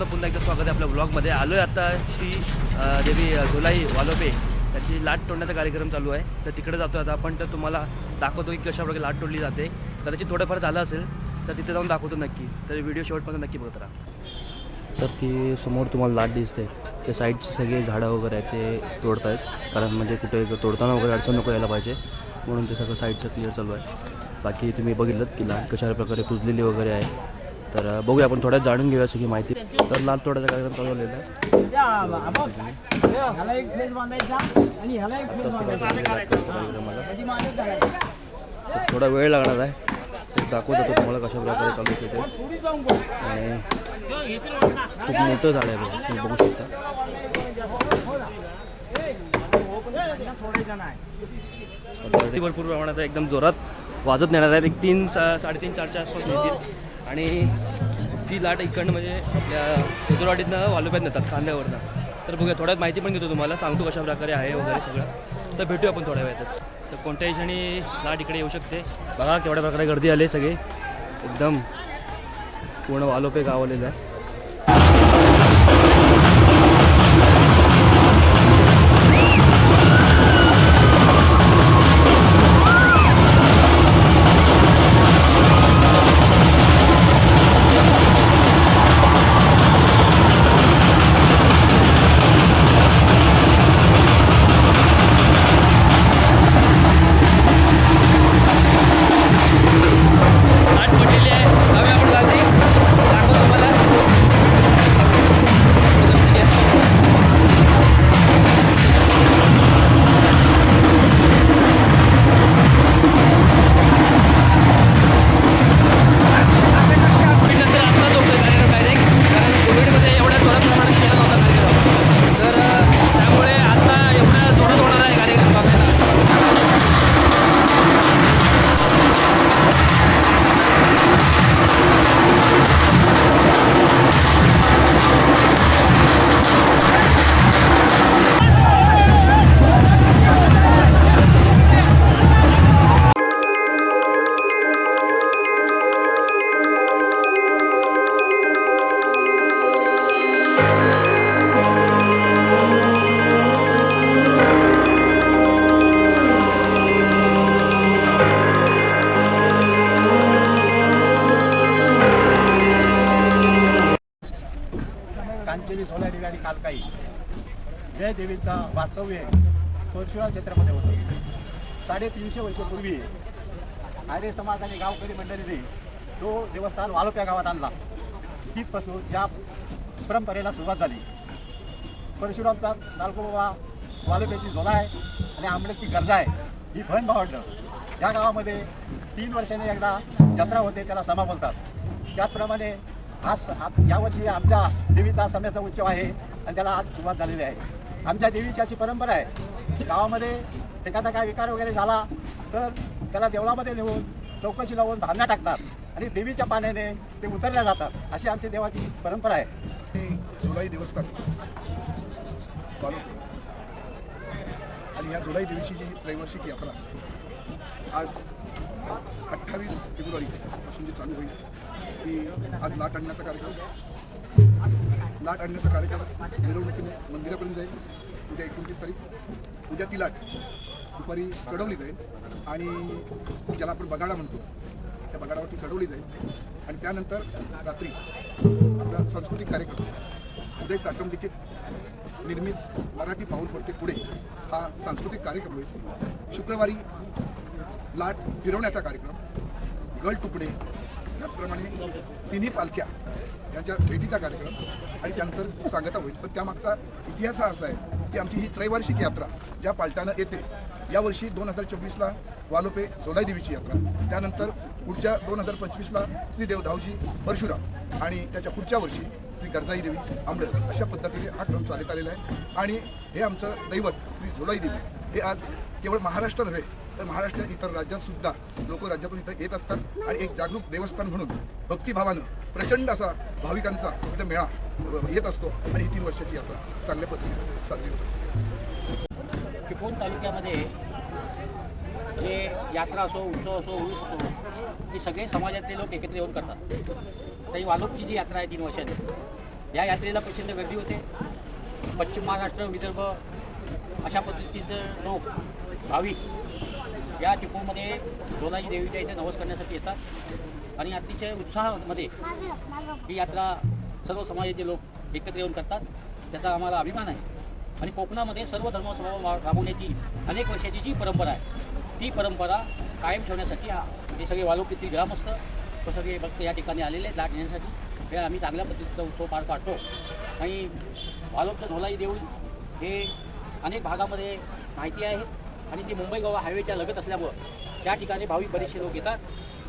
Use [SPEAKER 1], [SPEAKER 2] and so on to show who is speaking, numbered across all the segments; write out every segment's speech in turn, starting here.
[SPEAKER 1] मित्रांनो पुन्हा एकदा स्वागत आहे आपल्या ब्लॉगमध्ये आलो आहे आता श्री देवी झोलाई वालोपे. त्याची लाट तोडण्याचा कार्यक्रम चालू आहे. तर तिकडे जातो आता आपण. तर तुम्हाला दाखवतो की कशाप्रकारे लाट तोडली जाते. कदाचित थोडंफार झालं असेल तर तिथे जाऊन दाखवतो नक्की. तर व्हिडिओ शेवटपर्यंत नक्की बघत राहा. तर ती समोर तुम्हाला लाट दिसते. ते साईडचे सगळे झाडं वगैरे आहेत ते तोडत आहेत कारण म्हणजे कुठे तोडताना वगैरे अडचण नको यायला पाहिजे. म्हणून ते सगळं साईडचं क्लिअर चालू आहे. बाकी तुम्ही बघितलं की लाट कशा प्रकारे कुजलेली वगैरे आहे. तर बघूया आपण थोड्यात जाणून घेऊया सगळी माहिती. तर लाट तोडायचा कार्यक्रम चालू झालेला थोडा वेळ लागणार आहे. ते दाखवत तुम्हाला कशा प्रकारे चालू होते. आणि खूप मोठं झाड आहे तुम्ही बघू शकता. भरपूर प्रमाणात एकदम जोरात वाजत नेणार आहेत. एक तीन सा साडेतीन चारच्या आसपास मिळतील आणि ती लाट इकडनं म्हणजे आपल्या हुजरवाडीतनं वालोप्यात नेतात खांद्यावरनं तर बघूया थोड्यात माहिती पण घेतो तुम्हाला सांगतो कशा प्रकारे आहे वगैरे सगळं. तर भेटूया आपण थोड्या वेळातच. तर कोणत्याही क्षणी लाट इकडे येऊ शकते. बघा केवढ्या प्रकारे गर्दी आली आहे सगळी. एकदम पूर्ण वालोपे गाव आलेलं आहे
[SPEAKER 2] जय देवीचा वास्तव्य परशुराम क्षेत्रामध्ये होतं. साडेतीनशे वर्षापूर्वी आर्य समाज आणि गावकरी मंडळीने तो देवस्थान वालोप्या गावात आणला. तिथपासून या परंपरेला सुरुवात झाली. परशुरामचा बाबा वालोप्याची झोला आहे आणि आंबड्याची गरजा आहे. ही भन भावंडं. या गावामध्ये तीन वर्षाने एकदा जत्रा होते त्याला समा बोलतात. त्याचप्रमाणे आज आप- यावर्षी आमच्या देवीचा सम्याचा उत्सव आहे आणि त्याला आज सुरुवात झालेली आहे. आमच्या देवीची अशी परंपरा आहे. गावामध्ये एखादा काय विकार वगैरे झाला तर त्याला देवळामध्ये नेऊन चौकशी लावून भांडणा टाकतात आणि देवीच्या पाण्याने ते उतरल्या जातात अशी आमची देवाची परंपरा आहे.
[SPEAKER 3] हे जुलाई देवस्थान आणि ह्या जुलाई देवीची जी त्रैवार्षिक यात्रा आज अठ्ठावीस फेब्रुवारी पासून जी चालू होईल ती आज लाट आणण्याचा कार्यक्रम. लाट आणण्याचा कार्यक्रम मिरवणुकीने मंदिरापर्यंत जाईल. उद्या एकोणतीस तारीख. उद्या ती लाट दुपारी चढवली जाईल आणि ज्याला आपण बगाडा म्हणतो त्या बगाडावरती चढवली जाईल. आणि त्यानंतर रात्री आपला सांस्कृतिक कार्यक्रम उदय साठम लिखित निर्मित मराठी पाऊल पडते पुढे. हा सांस्कृतिक कार्यक्रम होईल. शुक्रवारी लाट फिरवण्याचा कार्यक्रम गळ तुकडे त्याचप्रमाणे तिन्ही पालख्या यांच्या भेटीचा कार्यक्रम आणि त्यानंतर सांगता होईल. पण त्यामागचा इतिहास हा असा आहे की आमची ही त्रैवार्षिक यात्रा ज्या पालटानं येते यावर्षी दोन हजार चोवीसला वालोपे जोलाई देवीची यात्रा त्यानंतर पुढच्या दोन हजार पंचवीसला श्री देवधावजी परशुराम आणि त्याच्या पुढच्या वर्षी श्री गरजाई देवी आंबळस अशा पद्धतीने हा क्रम चालत आलेला आहे. आणि हे आमचं दैवत श्री जोलाई देवी हे आज केवळ महाराष्ट्र नव्हे तर महाराष्ट्र इतर राज्यात सुद्धा लोक राज्यातून इथं येत असतात आणि एक जागरूक देवस्थान म्हणून भक्तिभावानं प्रचंड असा भाविकांचा इथं मेळा येत असतो आणि ही तीन वर्षाची यात्रा चांगल्या पद्धतीने साजरी होत असते.
[SPEAKER 4] चिपळूण तालुक्यामध्ये जे यात्रा असो उत्सव असो उरूस असो हे सगळे समाजातले लोक एकत्र येऊन करतात. तर ही वालोपची जी यात्रा आहे तीन वर्षाची या यात्रेला प्रचंड गर्दी होते. पश्चिम महाराष्ट्र विदर्भ अशा पद्धतीचे लोक भाविक या चिपळूणमध्ये दोनाजी देवीच्या इथे नवस करण्यासाठी येतात. आणि अतिशय उत्साहामध्ये ही यात्रा सर्व समाजाचे लोक एकत्र येऊन करतात. त्याचा आम्हाला अभिमान आहे. आणि कोकणामध्ये सर्व धर्मसभा राबवण्याची अनेक वर्षाची जी परंपरा आहे ती परंपरा कायम ठेवण्यासाठी हा हे सगळे वालोकीतील ग्रामस्थ व सगळे भक्त या ठिकाणी आलेले आहेत लाट घेण्यासाठी. हे आम्ही चांगल्या पद्धतीचा उत्सव पार पाडतो. आणि वालोकचं ढोलाई देऊळ हे अनेक भागामध्ये माहिती आहे. आणि ती मुंबई गोवा हायवेच्या लगत असल्यामुळं त्या ठिकाणी भाविक बरेचसे लोक येतात.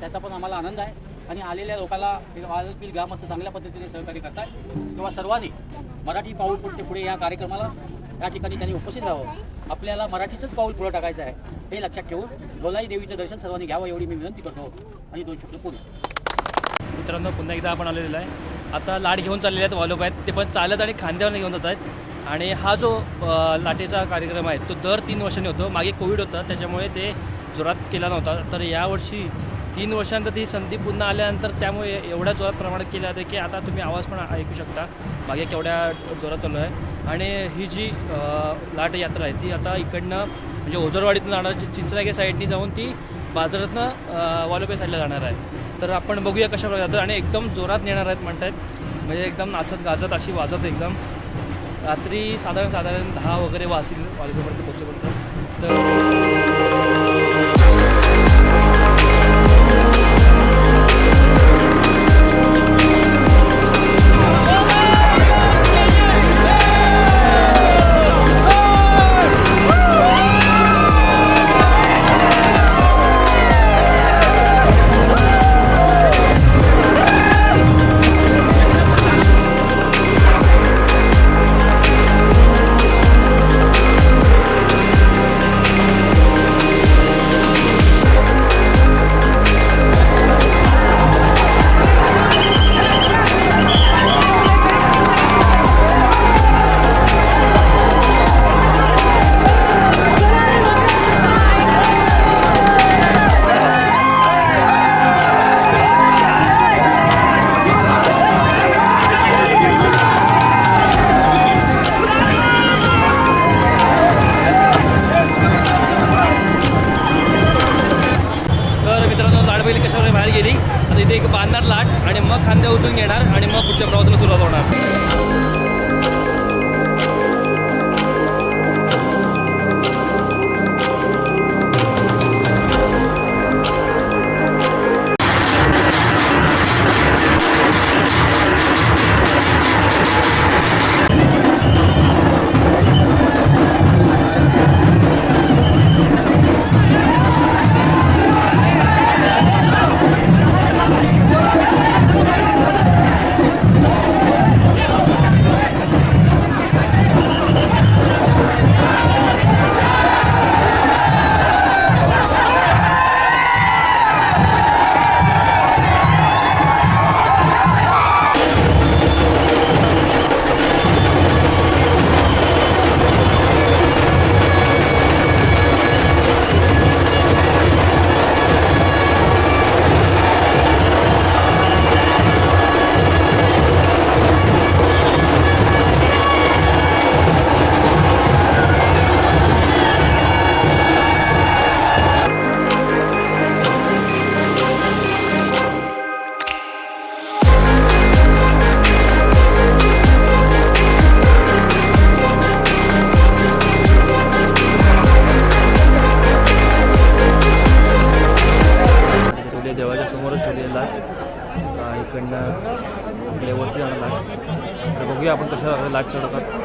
[SPEAKER 4] त्याचा पण आम्हाला आनंद आहे. आणि आलेल्या लोकांना हे ग्रामस्थ चांगल्या पद्धतीने सहकार्य करतात. तेव्हा सर्वांनी मराठी पाऊल पुढचे पुढे या कार्यक्रमाला या ठिकाणी त्यांनी उपस्थित राहावं. आपल्याला मराठीचंच पाऊल पुढं टाकायचं आहे हे लक्षात ठेवून गोलाई देवीचं दर्शन सर्वांनी घ्यावं एवढी मी विनंती करतो. आणि दोन शब्द पुढे.
[SPEAKER 1] मित्रांनो पुन्हा एकदा आपण आलेलो आहे. आता लाड घेऊन चाललेले आहेत वालोप आहेत. ते पण चालत आणि खांद्यावर घेऊन जात आहेत. आणि हा जो लाटेचा कार्यक्रम आहे तो दर तीन वर्षांनी होतो. मागे कोविड होता त्याच्यामुळे ते जोरात केला नव्हता. तर यावर्षी तीन वर्षानंतर ती संधी पुन्हा आल्यानंतर त्यामुळे एवढ्या जोरात प्रमाणात केलं जाते की आता तुम्ही आवाज पण ऐकू शकता. मागे केवढ्या जोरात चालू आहे. आणि ही जी लाट यात्रा आहे ती आता इकडनं म्हणजे ओझरवाडीतून जाणार चिंचनागे साईडनी जाऊन ती बाजारातनं अ, वालोपे साईडला जाणार आहे. तर आपण बघूया कशा प्रकारे जातं. आणि एकदम जोरात नेणार आहेत म्हणतात म्हणजे एकदम नाचत गाजत अशी वाजत एकदम. रात्री साधारण साधारण दहा वगैरे वाजतील वालोपेपर्यंत पोचेपर्यंत तर तर बघूया आपण कशा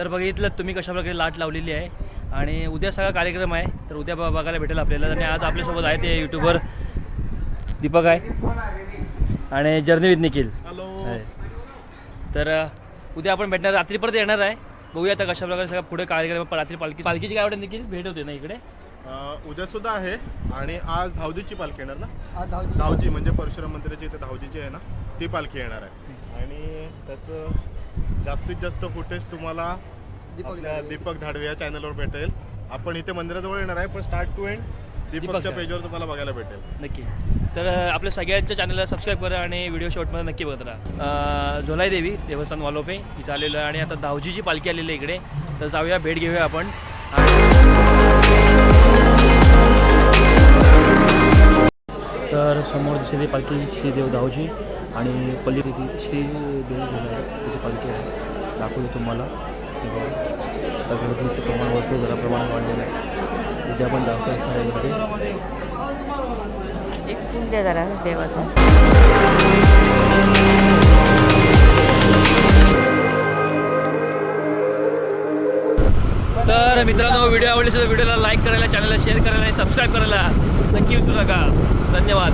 [SPEAKER 1] तर बघितलं तुम्ही कशा प्रकारे लाट लावलेली आहे आणि उद्या सगळा कार्यक्रम आहे तर उद्या बघायला भेटेल आपल्याला. आणि आज आपल्यासोबत आहे ते यूट्यूबर दीपक आहे आणि जर्नी विथ निखिल. तर उद्या आपण भेटणार रात्री परत येणार आहे. बघूया आता कशा प्रकारे सगळं पुढे कार्यक्रम रात्री पालखी पालखीची काय आवडेल निखिल? भेट होते ना इकडे?
[SPEAKER 5] उद्या सुद्धा आहे. आणि आज धावजीची पालखी येणार ना? धावजी. म्हणजे परशुराम मंदिराची इथे धावजीची आहे ना ती पालखी येणार आहे. आणि त्याचं जास्तीत जास्त फुटेज तुम्हाला आपल्या दीपक धाडवे या चॅनलवर भेटेल. आपण इथे मंदिराजवळ येणार आहे पण स्टार्ट टू एंड दीपकच्या. पेजवर तुम्हाला बघायला भेटेल.
[SPEAKER 1] नक्की. तर आपल्या सगळ्यांच्या चॅनलला सबस्क्राईब करा आणि व्हिडिओ शॉर्टमध्ये नक्की बघत राहा. झोलाई देवी देवस्थान वालोपे इथं आलेलं आहे आणि आता धावजीची पालखी आलेली आहे इकडे. तर जाऊया भेट घेऊया आपण. तर समोर दिसते पालखी श्री देव धावजी आणि पल्ली ती श्री देव पालखी आहे. दाखवतो तुम्हाला. आता गर्दीचं प्रमाण वरती जरा प्रमाण वाढलेलं आहे. उद्या पण जास्त असणार आहे इकडे
[SPEAKER 6] एक फुल द्या जरा देवाचं.
[SPEAKER 1] तर मित्रांनो व्हिडिओ आवडले तर व्हिडिओला लाईक करायला चॅनलला शेअर करायला आणि सबस्क्राईब करायला नक्की विसरू नका. धन्यवाद.